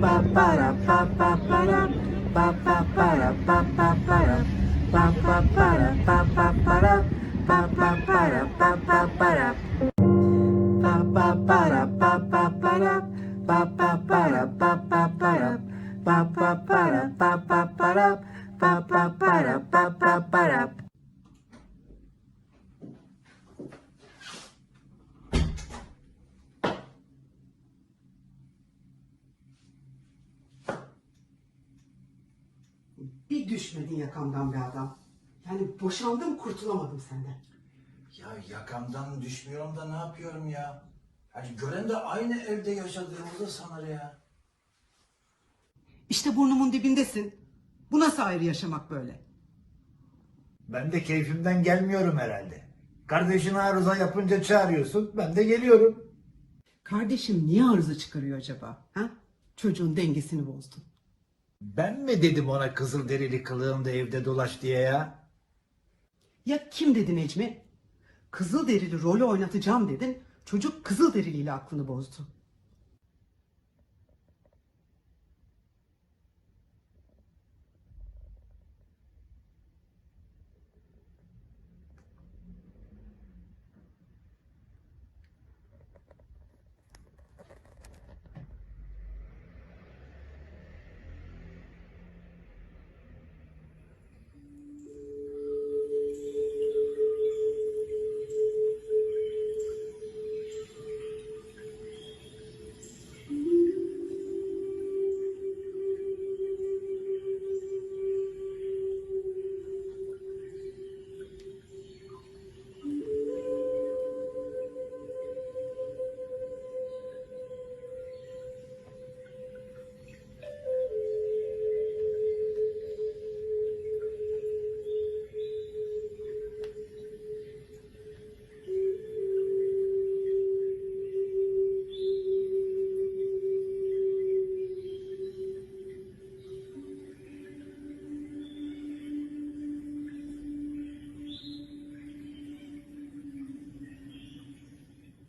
pa pa para pa pa para düşmedin yakamdan be adam. Yani boşandım kurtulamadım senden. Ya yakamdan düşmüyorum da ne yapıyorum ya? Hani gören de aynı evde yaşadığımızı sanır ya. İşte burnumun dibindesin. Bu nasıl ayrı yaşamak böyle? Ben de keyfimden gelmiyorum herhalde. Kardeşin arıza yapınca çağırıyorsun, ben de geliyorum. Kardeşim niye arıza çıkarıyor acaba? Ha? Çocuğun dengesini bozdun. Ben mi dedim ona kızıl derili kılığında evde dolaş diye ya? Ya kim dedi Necmi? Kızıl derili rolü oynatacağım dedin. Çocuk kızıl deriliyle aklını bozdu.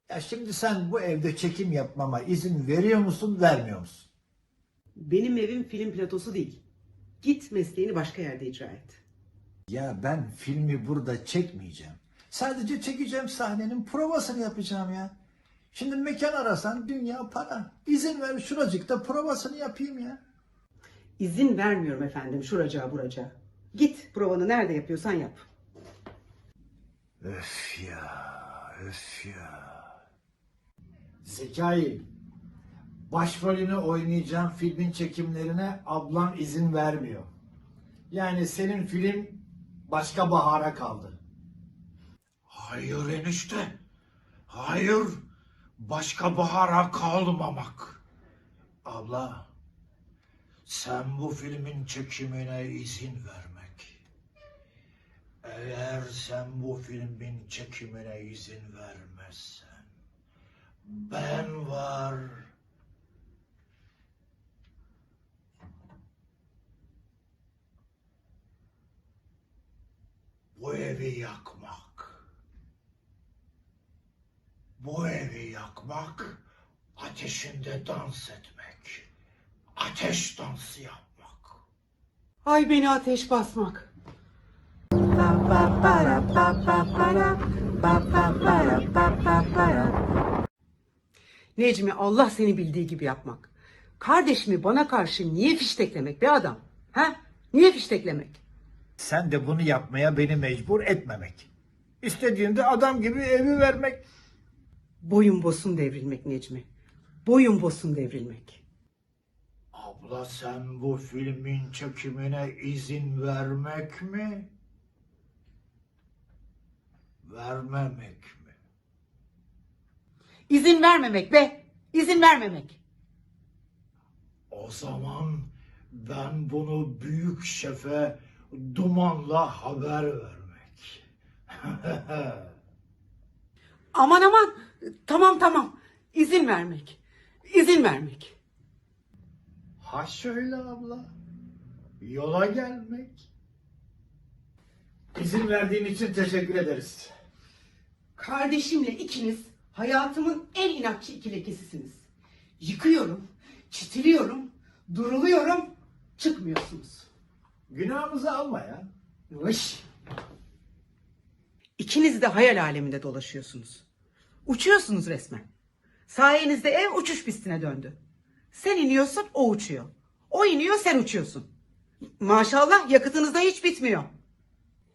Ya şimdi sen bu evde çekim yapmama izin veriyor musun, vermiyor musun? Benim evim film platosu değil. Git mesleğini başka yerde icra et. Ya ben filmi burada çekmeyeceğim. Sadece çekeceğim sahnenin provasını yapacağım ya. Şimdi mekan arasan dünya para. İzin ver şuracıkta provasını yapayım ya. İzin vermiyorum efendim şuracağı buracağı. Git provanı nerede yapıyorsan yap. Öf ya, öf ya. Zekai, başrolünü oynayacağım filmin çekimlerine ablam izin vermiyor. Yani senin film başka bahara kaldı. Hayır enişte. Hayır. Başka bahara kalmamak. Abla. Sen bu filmin çekimine izin vermek. Eğer sen bu filmin çekimine izin vermezsen ben var. Bu evi yakmak. Bu evi yakmak, ateşinde dans etmek. Ateş dansı yapmak. Ay beni ateş basmak. pa pa para pa pa para pa pa para pa pa para Necmi Allah seni bildiği gibi yapmak. Kardeşimi bana karşı niye fişteklemek be adam? Ha? Niye fişteklemek? Sen de bunu yapmaya beni mecbur etmemek. İstediğinde adam gibi evi vermek. Boyun bosun devrilmek Necmi. Boyun bosun devrilmek. Abla sen bu filmin çekimine izin vermek mi? Vermemek? İzin vermemek be. İzin vermemek. O zaman ben bunu büyük şefe Duman'la haber vermek. Aman aman. Tamam tamam. İzin vermek. İzin vermek. ha şöyle abla. Yola gelmek. İzin verdiğin için teşekkür ederiz. Kardeşimle ikiniz hayatımın en inatçı ikilekesisiniz. Yıkıyorum, çitiliyorum, Duruluyorum, çıkmıyorsunuz. Günahımızı alma ya. Vış. İkiniz de hayal aleminde dolaşıyorsunuz. Uçuyorsunuz resmen. Sayenizde ev uçuş pistine döndü. Sen iniyorsun, o uçuyor. O iniyor, sen uçuyorsun. Maşallah yakıtınız da hiç bitmiyor.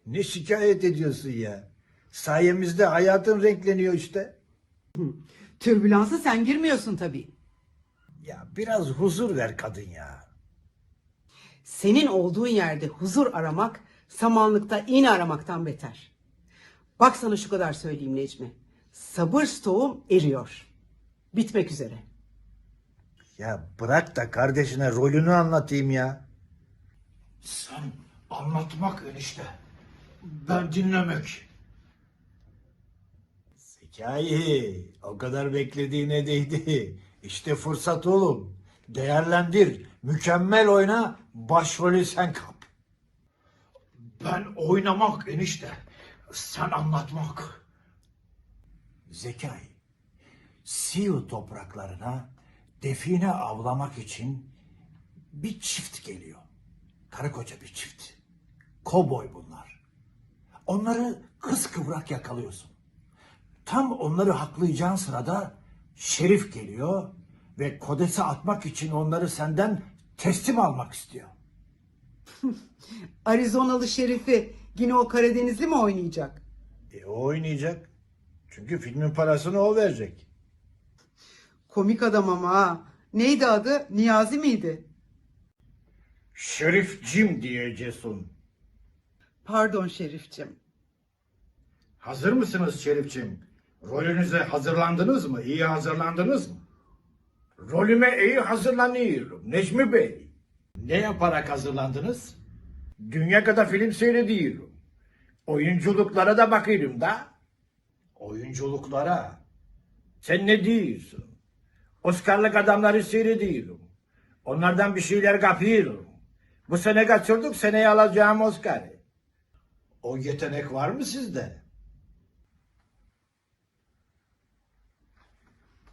Ne şikayet ediyorsun ya? Sayemizde hayatın renkleniyor işte. Türbülansa sen girmiyorsun tabii. Ya biraz huzur ver kadın ya. Senin olduğun yerde huzur aramak, samanlıkta iğne aramaktan beter. Bak sana şu kadar söyleyeyim Necmi. Sabır stoğum eriyor. Bitmek üzere. Ya bırak da kardeşine rolünü anlatayım ya. Sen anlatmak enişte. Ben dinlemek. Zekai, o kadar beklediğine değdi. İşte fırsat oğlum. Değerlendir, mükemmel oyna, başrolü sen kap. Ben oynamak enişte. Sen anlatmak. Zekai, Siyu topraklarına define avlamak için bir çift geliyor. Karı koca bir çift. Koboy bunlar. Onları kıskıvrak yakalıyorsun. Tam onları haklayacağın sırada Şerif geliyor ve kodese atmak için onları senden teslim almak istiyor. Arizonalı Şerif'i yine o Karadenizli mi oynayacak? E, o oynayacak. Çünkü filmin parasını o verecek. Komik adam ama ha. Neydi adı? Niyazi miydi? Şerif Jim diyeceksin. Pardon Şerif'cim. Hazır mısınız Şerifçim? Rolünüze hazırlandınız mı? İyi hazırlandınız mı? Rolüme iyi hazırlanıyorum Necmi Bey. Ne yaparak hazırlandınız? Dünya kadar film seyrediyorum. Oyunculuklara da bakıyorum da. Oyunculuklara? Sen ne diyorsun? Oscar'lık adamları seyrediyorum. Onlardan bir şeyler kapıyorum. Bu sene kaçırdık, seneye alacağım Oscar'ı. O yetenek var mı sizde?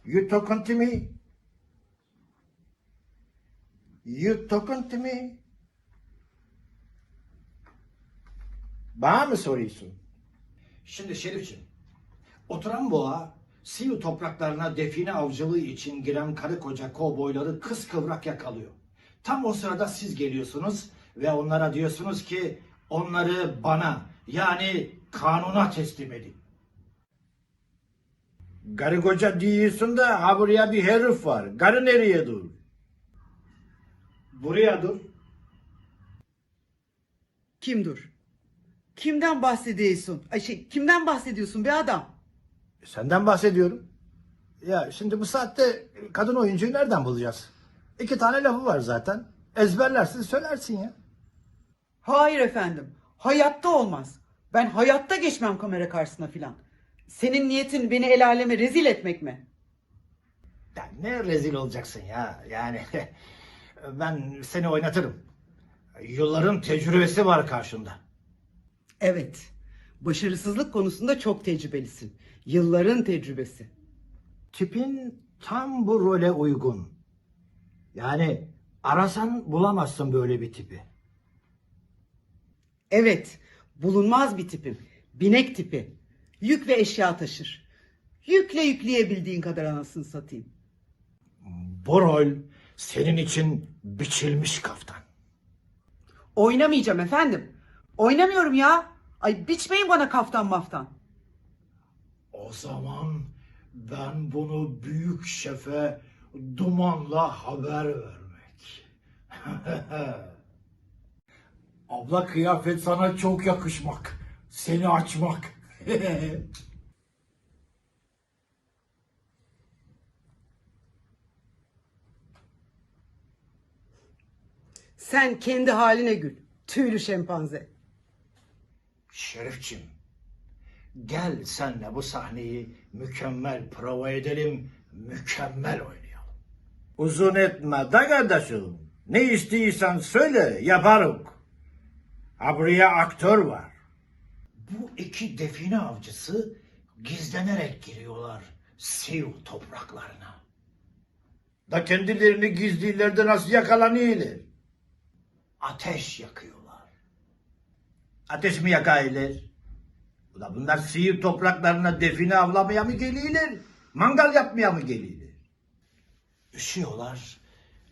You talking to me? You talking to me? Bana mı soruyorsun? Şimdi Şerifciğim, oturan boğa Siyu topraklarına define avcılığı için giren karı koca kovboyları kıskıvrak yakalıyor. Tam o sırada siz geliyorsunuz ve onlara diyorsunuz ki onları bana yani kanuna teslim edin. Garı koca diyorsun da ha buraya bir herif var. Garı nereye dur? Buraya dur. Kim dur? Kimden bahsediyorsun? Ay şey, kimden bahsediyorsun be adam? Senden bahsediyorum. Ya şimdi bu saatte kadın oyuncuyu nereden bulacağız? İki tane lafı var zaten. Ezberlersin söylersin ya. Hayır efendim. Hayatta olmaz. Ben hayatta geçmem kamera karşısına filan. Senin niyetin beni el aleme rezil etmek mi? Ya ne rezil olacaksın ya. Yani ben seni oynatırım. Yılların tecrübesi var karşında. Evet. Başarısızlık konusunda çok tecrübelisin. Yılların tecrübesi. Tipin tam bu role uygun. Yani arasan bulamazsın böyle bir tipi. Evet. Bulunmaz bir tipim. Binek tipi. Yük ve eşya taşır. Yükle yükleyebildiğin kadar anasını satayım. Bu rol senin için biçilmiş kaftan. Oynamayacağım efendim. Oynamıyorum ya. Ay biçmeyin bana kaftan maftan. O zaman ben bunu büyük şefe Duman'la haber vermek. Abla kıyafet sana çok yakışmak. Seni açmak. Sen kendi haline gül. Tüylü şempanze. Şerifçim, gel senle bu sahneyi mükemmel prova edelim, mükemmel oynayalım. Uzun etme da kardeşim. Ne istiyorsan söyle yaparım. Ha buraya aktör var. Bu iki define avcısı gizlenerek giriyorlar Siu topraklarına. Da kendilerini gizlilerde nasıl yakalanıyorlar? Ateş yakıyorlar. Ateş mi yakıyorlar? Ula bunlar Siirt topraklarına define avlamaya mı geliyorlar? Mangal yapmaya mı geliyorlar? Üşüyorlar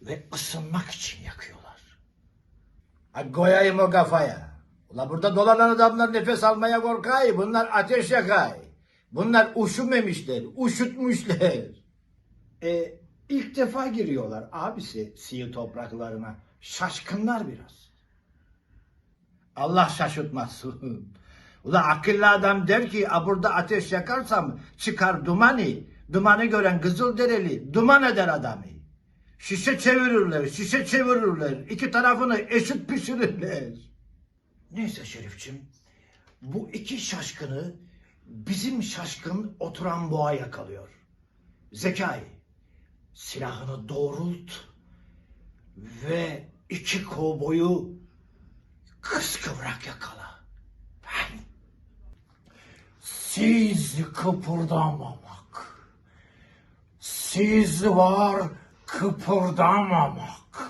ve ısınmak için yakıyorlar. Ha koyayım o kafaya. Ula burada dolanan adamlar nefes almaya korkay. Bunlar ateş yakay. Bunlar uşumemişler, uşutmuşlar. E, ilk defa giriyorlar abisi Siirt topraklarına. Şaşkınlar biraz. Allah şaşırtmasın. Ula akıllı adam der ki "A burada ateş yakarsam çıkar dumanı. Dumanı gören Kızılderili duman eder adamı. Şişe çevirirler, şişe çevirirler. İki tarafını eşit pişirirler. Neyse Şerifçim, bu iki şaşkını bizim şaşkın oturan boğa yakalıyor. Zekai, silahını doğrult ve iki kovboyu kıskıvrak yakala. Siz kıpırdamamak. Siz var kıpırdamamak.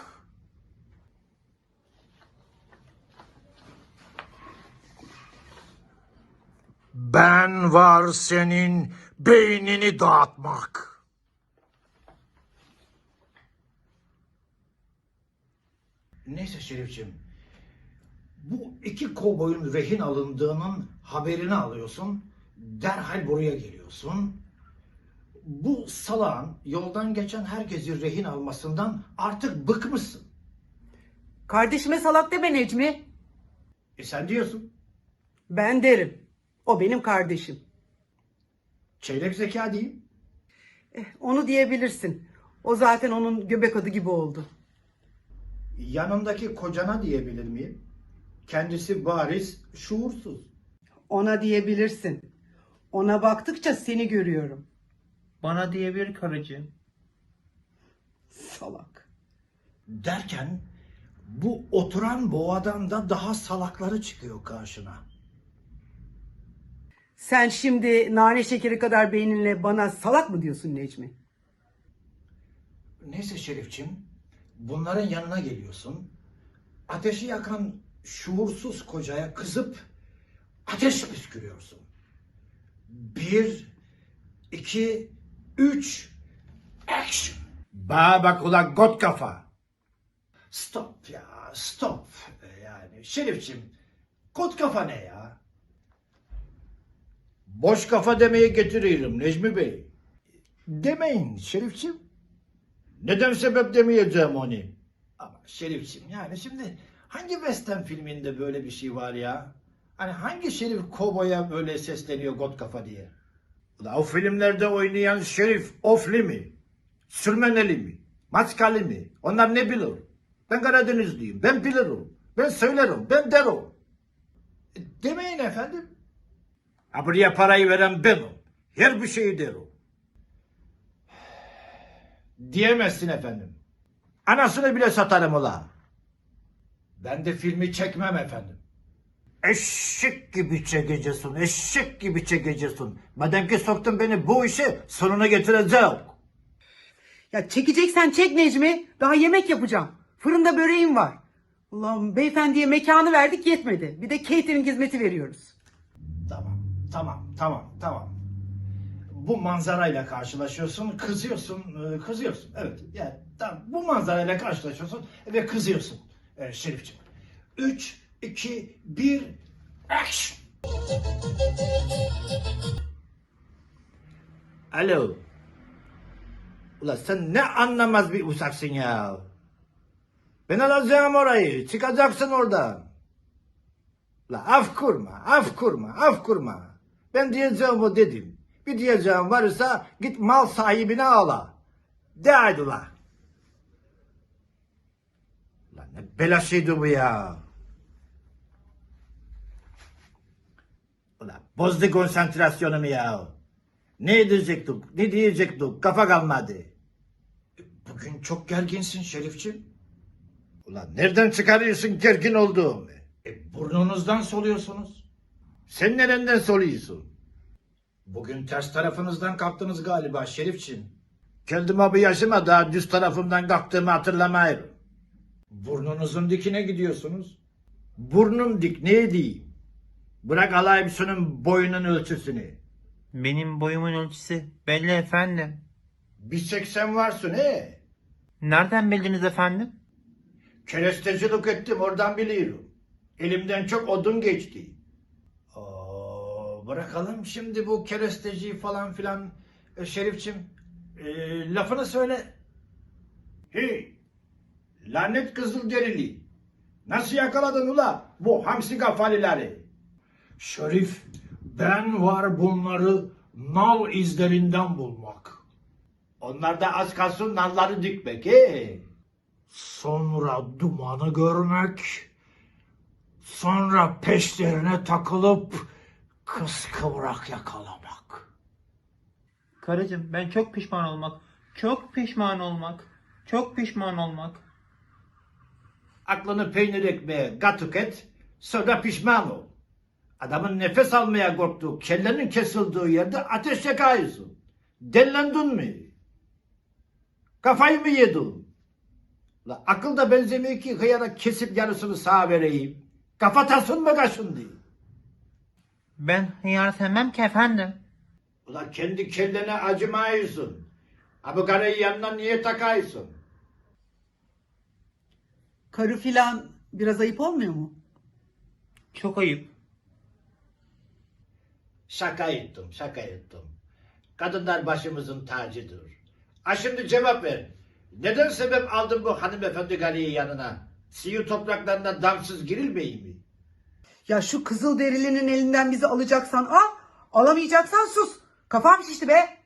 Ben var senin beynini dağıtmak. Neyse Şerifçim. Bu iki kovboyun rehin alındığının haberini alıyorsun. Derhal buraya geliyorsun. Bu salağın yoldan geçen herkesi rehin almasından artık bıkmışsın. Kardeşime salak deme Necmi. E sen diyorsun. Ben derim. O benim kardeşim. Çeyrek zeka değil. Eh, onu diyebilirsin. O zaten onun göbek adı gibi oldu. Yanındaki kocana diyebilir miyim? Kendisi bariz şuursuz. Ona diyebilirsin. Ona baktıkça seni görüyorum. Bana diyebilir karıcığım. Salak. Derken bu oturan boğadan da daha salakları çıkıyor karşına. Sen şimdi nane şekeri kadar beyninle bana salak mı diyorsun Necmi? Neyse Şerifçim, bunların yanına geliyorsun. Ateşi yakan şuursuz kocaya kızıp ateş püskürüyorsun. Bir, iki, üç, action. Ba bak ulan got kafa. Stop ya, stop. Yani Şerifçim, kot kafa ne ya? Boş kafa demeye getiriyorum Necmi Bey. Demeyin Şerifçim. Neden sebep demeyeceğim onu? Ama Şerifçim yani şimdi hangi western filminde böyle bir şey var ya? Hani hangi Şerif kovboya böyle sesleniyor got kafa diye? Ula o filmlerde oynayan Şerif Ofli mi? Sürmeneli mi? Maskali mi? Onlar ne bilir? Ben Karadenizliyim. Ben bilirim. Ben söylerim. Ben derim. E, Demeyin efendim. Ha buraya parayı veren benim. Her bir şeyi derim. Diyemezsin efendim. Anasını bile satarım ula. Ben de filmi çekmem efendim. Eşek gibi çekeceksin. Eşek gibi çekeceksin. Madem ki soktun beni bu işe sonuna getireceğim. Ya çekeceksen çek Necmi. Daha yemek yapacağım. Fırında böreğim var. Ulan beyefendiye mekanı verdik yetmedi. Bir de catering hizmeti veriyoruz. Tamam, tamam, tamam, tamam. Bu manzarayla karşılaşıyorsun, kızıyorsun, e, kızıyorsun. Evet, yani tamam, bu manzarayla karşılaşıyorsun ve kızıyorsun e, Şerifciğim. Üç, iki, bir, action! Alo. Ula sen ne anlamaz bir usaksın ya. Ben alacağım orayı. Çıkacaksın oradan. La af kurma, af kurma, af kurma. Ben diyeceğim o dedim. Bir diyeceğim varsa git mal sahibine ağla. De haydi ula. Ulan ne bela şeydi bu ya. Ulan bozdu konsantrasyonumu ya. Ne edecektik, ne diyecektik, kafa kalmadı. Bugün çok gerginsin Şerifciğim. Ulan nereden çıkarıyorsun gergin olduğumu? E, burnunuzdan soluyorsunuz. Sen nereden soruyorsun? Bugün ters tarafınızdan kalktınız galiba Şerifciğim. Geldim abi yaşıma daha düz tarafımdan kalktığımı hatırlamayırım. Burnunuzun dikine gidiyorsunuz. Burnum dik ne diyeyim? Bırak alayım şunun boyunun ölçüsünü. Benim boyumun ölçüsü belli efendim. 1.80 varsın he. Nereden bildiniz efendim? Kerestecilik ettim oradan biliyorum. Elimden çok odun geçti. Bırakalım şimdi bu keresteci falan filan. E, Şerifçim e, lafını söyle. Hey lanet kızıl derili. Nasıl yakaladın ula bu hamsi kafalileri? Şerif, ben var bunları nal izlerinden bulmak. Onlar da az kalsın nalları dikmek he. Sonra dumanı görmek. Sonra peşlerine takılıp kıskıvrak yakalamak. Karıcığım ben çok pişman olmak, çok pişman olmak, çok pişman olmak. Aklını peynir ekmeğe katık et, sonra pişman ol. Adamın nefes almaya korktuğu, kellenin kesildiği yerde ateş yakıyorsun. Dellendin mi? Kafayı mı yedin? La akıl da benzemiyor ki hıyara kesip yarısını sağa vereyim. Kafatasın mı kaşın diye. Ben hıyar sevmem ki efendim. Ulan kendi kellene acımıyorsun. Ha bu karıyı yanına niye takıyorsun? Karı filan biraz ayıp olmuyor mu? Çok ayıp. Şaka ettim, şaka ettim. Kadınlar başımızın tacıdır. Ha şimdi cevap ver. Neden sebep aldın bu hanımefendi gariyi yanına? Siyu topraklarına damsız girilmeyi mi? Ya şu kızıl derilinin elinden bizi alacaksan al, alamayacaksan sus. Kafam şişti be.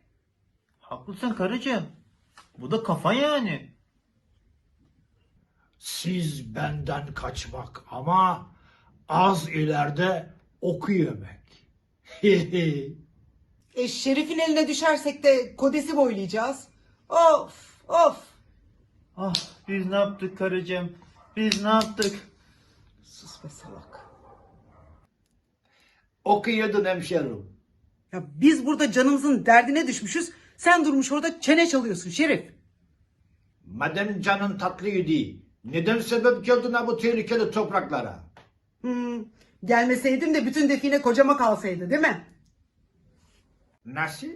Haklısın karıcığım. Bu da kafa yani. Siz benden kaçmak ama az ileride oku yemek. E Şerif'in eline düşersek de kodesi boylayacağız. Of of. Ah biz ne yaptık karıcığım? Biz ne yaptık? Sus be salak. Okuyordun hemşerim. Ya biz burada canımızın derdine düşmüşüz. Sen durmuş orada çene çalıyorsun Şerif. Madem canın tatlıydı, neden sebep geldin ha bu tehlikeli topraklara? Hmm, gelmeseydim de bütün define kocama kalsaydı değil mi? Nasıl?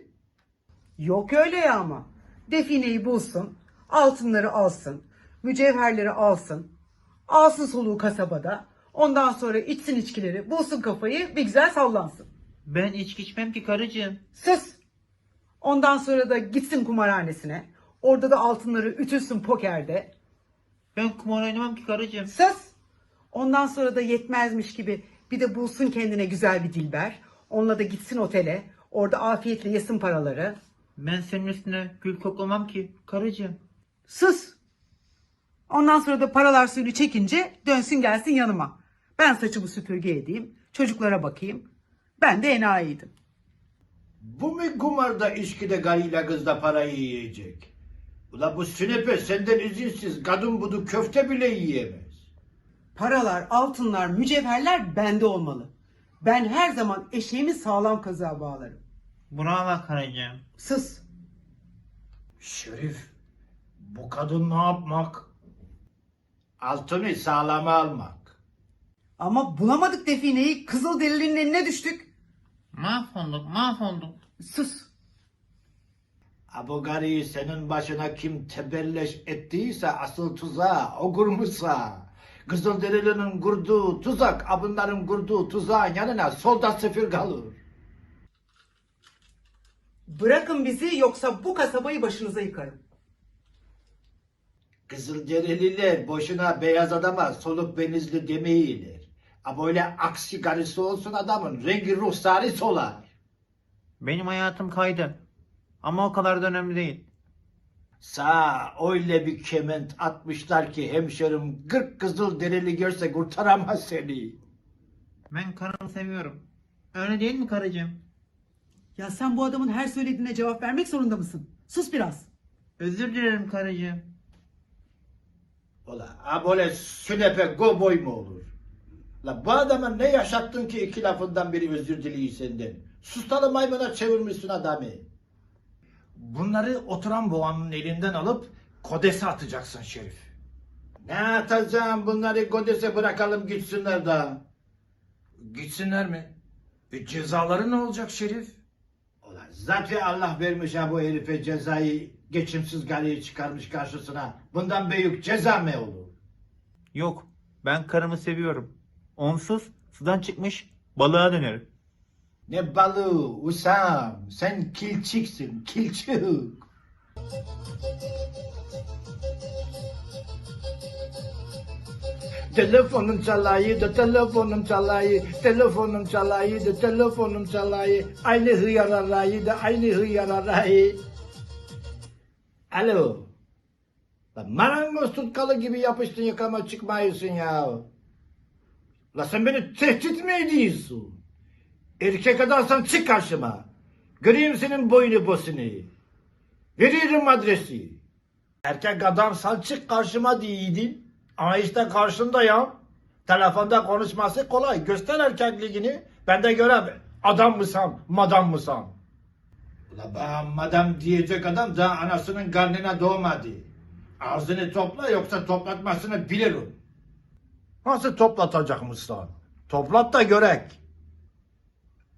Yok öyle ya ama. Defineyi bulsun, altınları alsın, mücevherleri alsın, alsın soluğu kasabada. Ondan sonra içsin içkileri, bulsun kafayı, bir güzel sallansın. Ben içki içmem ki karıcığım. Sus! Ondan sonra da gitsin kumarhanesine. Orada da altınları ütülsün pokerde. Ben kumar oynamam ki karıcığım. Sus! Ondan sonra da yetmezmiş gibi bir de bulsun kendine güzel bir dilber. Onunla da gitsin otele. Orada afiyetle yesin paraları. Ben senin üstüne gül koklamam ki karıcığım. Sus! Ondan sonra da paralar suyunu çekince dönsün gelsin yanıma. Ben saçımı süpürge edeyim. Çocuklara bakayım. Ben de enayiydim. Bu mu kumarda, içkide, garıyla kızla parayı yiyecek? Ula bu sünepe senden izinsiz kadın budu köfte bile yiyemez. Paralar, altınlar, mücevherler bende olmalı. Ben her zaman eşeğimi sağlam kazığa bağlarım. Bravo karıcığım. Sus! Şerif, bu kadın ne yapmak? Altını sağlama almak. Ama bulamadık defineyi. Kızıl delinin eline düştük. Mahvolduk mahvolduk. Sus! Garıyı senin başına kim tebelleş ettiyse asıl tuzağı o kurmuşsa. Kızılderili'nin kurduğu tuzak, abunların kurduğu tuzağın yanına solda sıfır kalır. Bırakın bizi yoksa bu kasabayı başınıza yıkarım. Kızılderililer boşuna beyaz adama soluk benizli demeyiler. Ha böyle aksi garısı olsun adamın rengi ruhsarı solar. Benim hayatım kaydı. Ama o kadar da önemli değil. Sağ öyle bir kement atmışlar ki hemşerim kırk kızıl derili görse kurtaramaz seni. Ben karımı seviyorum. Öyle değil mi karıcığım? Ya sen bu adamın her söylediğine cevap vermek zorunda mısın? Sus biraz. Özür dilerim karıcığım. Ola ha böyle sünepe goboy mu olur? La bu adama ne yaşattın ki iki lafından biri özür diliyor senden? Sustalı maymuna çevirmişsin adamı. Bunları oturan boğanın elinden alıp kodese atacaksın Şerif. Ne atacağım bunları kodese bırakalım gitsinler daha. Gitsinler mi? E cezaları ne olacak Şerif? Ulan zaten Allah vermiş ha bu herife cezayı geçimsiz galeyi çıkarmış karşısına. Bundan büyük ceza mı olur? Yok. Ben karımı seviyorum. Onsuz sudan çıkmış balığa dönerim. Ne balığı Usam sen kilçiksin kilçik. Telefonum çalayı da telefonum çalayı, telefonum çalayı da telefonum çalayı, aynı hıyar arayı da aynı hıyar arayı. Alo. Marangoz tutkalı gibi yapıştın yıkama çıkmayısın ya. La sen beni tehdit mi ediyorsun? Erkek adamsan çık karşıma. Göreyim senin boynu posunu. Veririm adresi. Erkek adamsan çık karşıma diydin. Ama işte karşındayım. Telefonda konuşması kolay. Göster erkekliğini. Ben de görem. Adam mısam, madam mısam. Ula bana madam diyecek adam daha anasının karnına doğmadı. Ağzını topla yoksa toplatmasını bilirim. Nasıl toplatacakmışsın? Toplat da görek.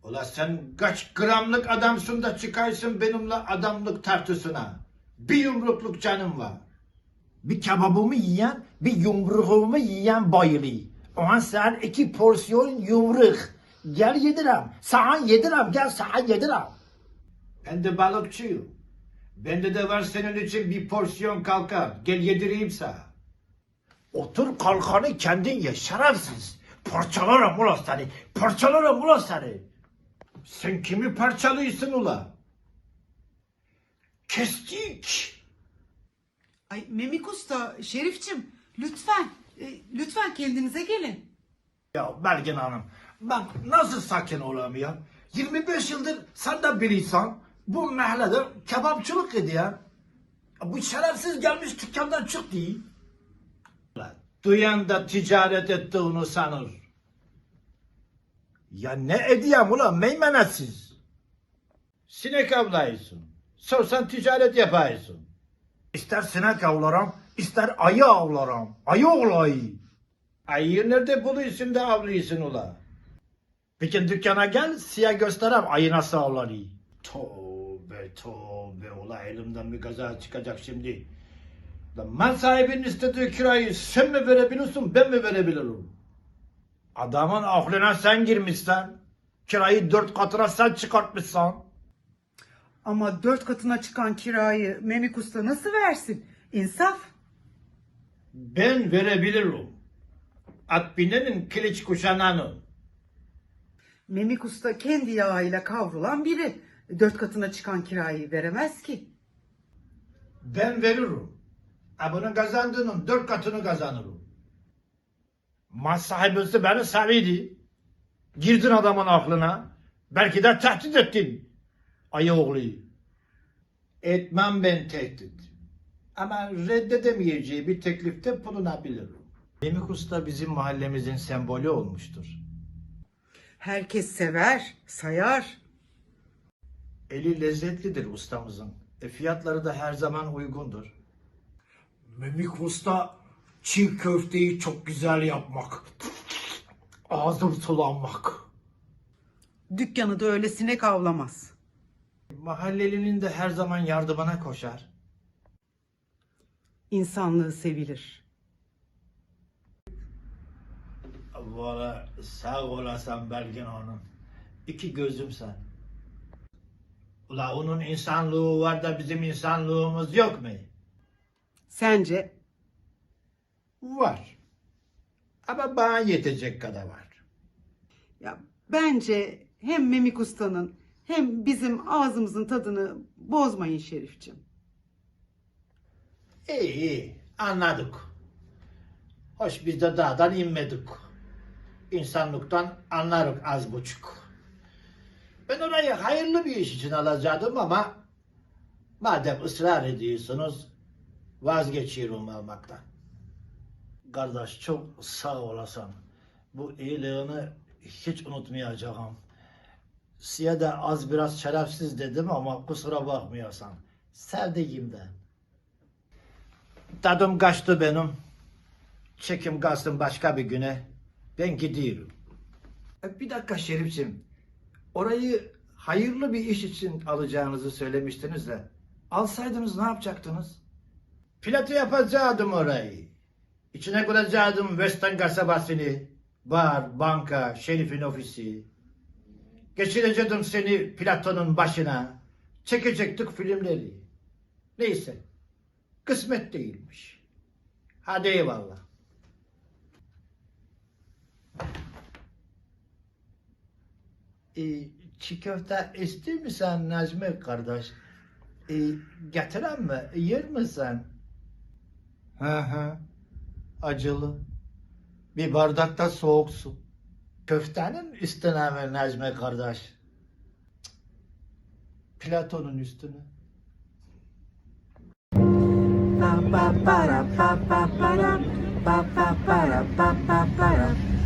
Ula sen kaç gramlık adamsın da çıkarsın benimle adamlık tartısına. Bir yumrukluk canım var. Bir kebabımı yiyen, bir yumruğumu yiyen bayılı. O an sen iki porsiyon yumruk. Gel yedirem. Sana yedirem. Gel sana yedirem. Ben de balıkçıyım. Bende de var senin için bir porsiyon kalkar. Gel yedireyim sana. Otur kalkanı kendin ye şerefsiz. Parçalarım ulan seni. Parçalarım ulan seni. Sen kimi parçalıyorsun ula? Kestik. Ay Memik Usta, Şerifçim lütfen, e, lütfen kendinize gelin. Ya Belgin Hanım, ben nasıl sakin olayım ya? 25 yıldır sen de bir insan bu mahallede kebapçılık ediyor. Bu şerefsiz gelmiş dükkandan çıktı. Ulan, Duyan da ticaret ettiğini sanır. Ya ne edeyim ulan meymenetsiz. Sinek avlayısın. Sorsan ticaret yapaysın. İster sinek avlarım, ister ayı avlarım. Ayı olayı. Ayıyı nerede buluyorsun da avlıyorsun ula? Peki dükkana gel, siyah gösterem ayı nasıl avlanıyor. Tövbe tövbe ula elimden bir kaza çıkacak şimdi. Lan ben sahibinin istediği kirayı sen mi verebiliyorsun ben mi verebilirim? Adamın aklına sen girmişsen, kirayı dört katına sen çıkartmışsan. Ama dört katına çıkan kirayı Memik Usta nasıl versin? İnsaf. Ben verebilirim. At binenin kılıç kuşananın. Memik Usta kendi yağıyla kavrulan biri. Dört katına çıkan kirayı veremez ki. Ben veririm. Ha bunun kazandığının dört katını kazanırım. Mal sahibisi beni seviydi. Girdin adamın aklına. Belki de tehdit ettin. Ayı oğlu. Etmem ben tehdit. Ama reddedemeyeceği bir teklifte bulunabilirim. Demik Usta bizim mahallemizin sembolü olmuştur. Herkes sever, sayar. Eli lezzetlidir ustamızın. E fiyatları da her zaman uygundur. Memik Usta çiğ köfteyi çok güzel yapmak. Ağzım sulanmak. Dükkanı da öyle sinek avlamaz. Mahallelinin de her zaman yardımına koşar. İnsanlığı sevilir. Valla sağ olasın Belgin Hanım. İki gözüm sen. Ula onun insanlığı var da bizim insanlığımız yok mu? Sence? Var. Ama bana yetecek kadar var. Ya bence hem Memik Usta'nın hem bizim ağzımızın tadını bozmayın Şerifçim. İyi iyi anladık. Hoş biz de dağdan inmedik. İnsanlıktan anlarız az buçuk. Ben orayı hayırlı bir iş için alacaktım ama madem ısrar ediyorsunuz vazgeçiyorum almaktan. Kardeş çok sağ olasın. Bu iyiliğini hiç unutmayacağım. Size de az biraz şerefsiz dedim ama kusura bakmıyorsan. Sevdiğimden. Tadım kaçtı benim. Çekim kalsın başka bir güne. Ben gidiyorum. E, Bir dakika Şerifçim. Orayı hayırlı bir iş için alacağınızı söylemiştiniz de. Alsaydınız ne yapacaktınız? Plato yapacaktım orayı. İçine kuracaktım Western kasabasını. Bar, banka, şerifin ofisi. Geçirecektim seni Platon'un başına. Çekecektik filmleri. Neyse. Kısmet değilmiş. Hadi eyvallah. E, çiğ köfte istiyor musun Necmi kardeş? E, getiren mi? Yer misin? Hı hı. Acılı. Bir bardakta soğuk su. Köftenin üstüne mi Necmi kardeş? Platon'un üstüne. pa pa para pa pa para pa pa para pa